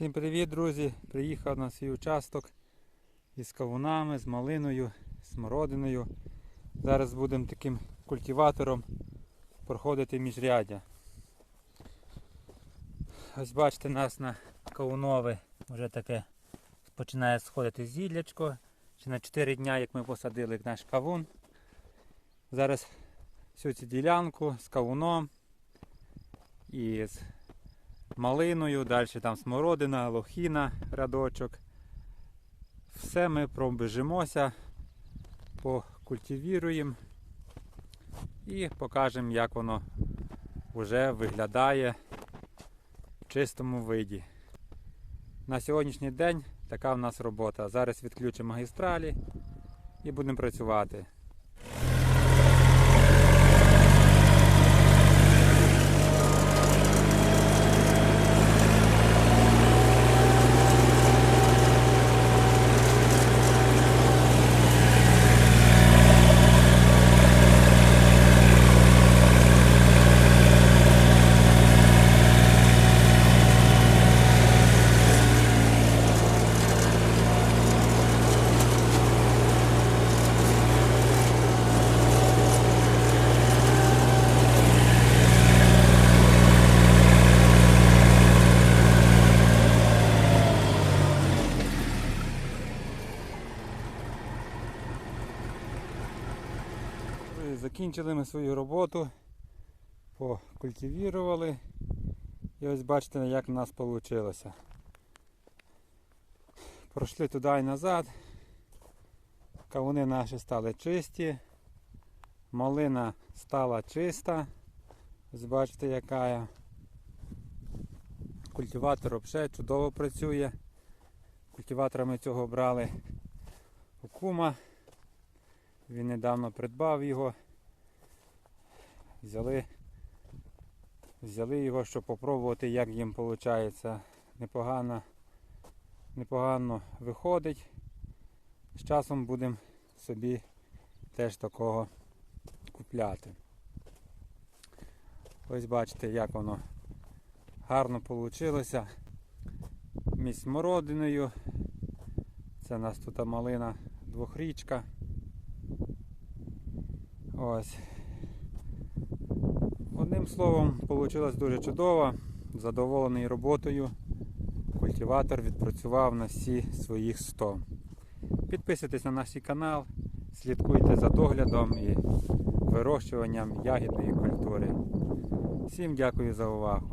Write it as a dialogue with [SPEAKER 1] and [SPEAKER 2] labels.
[SPEAKER 1] Всім привіт, друзі! Приїхав на свій участок із кавунами, з малиною, з смородиною. Зараз будемо таким культиватором проходити міжряддя. Ось бачите, нас на кавунове вже таке починає сходити зіллячко. Ще на 4 дня, як ми посадили наш кавун. Зараз всю цю ділянку з кавуном і з малиною, далі там смородина, лохіна, рядочок. Все ми пробіжимося, покультивіруємо і покажемо, як воно вже виглядає в чистому виді. На сьогоднішній день така в нас робота. Зараз відключимо магістралі і будемо працювати. Закінчили ми свою роботу, покультивірували. І ось бачите, як у нас вийшло. Пройшли туди і назад. Кавуни наші стали чисті. Малина стала чиста. Ось бачите, яка. я. Культиватор взагалі чудово працює. Культиватора ми цього брали у кума. Він недавно придбав його. Взяли, взяли його, щоб попробувати, як їм виходить. Непогано, непогано виходить. З часом будемо собі теж такого купляти. Ось бачите, як воно гарно вийшло. Між смородиною. Це у нас тут малина двохрічка. Ось. Одним словом, вийшло дуже чудово. Задоволений роботою. Культиватор відпрацював на всі своїх 100. Підписуйтесь на наш канал, слідкуйте за доглядом і вирощуванням ягідної культури. Всім дякую за увагу.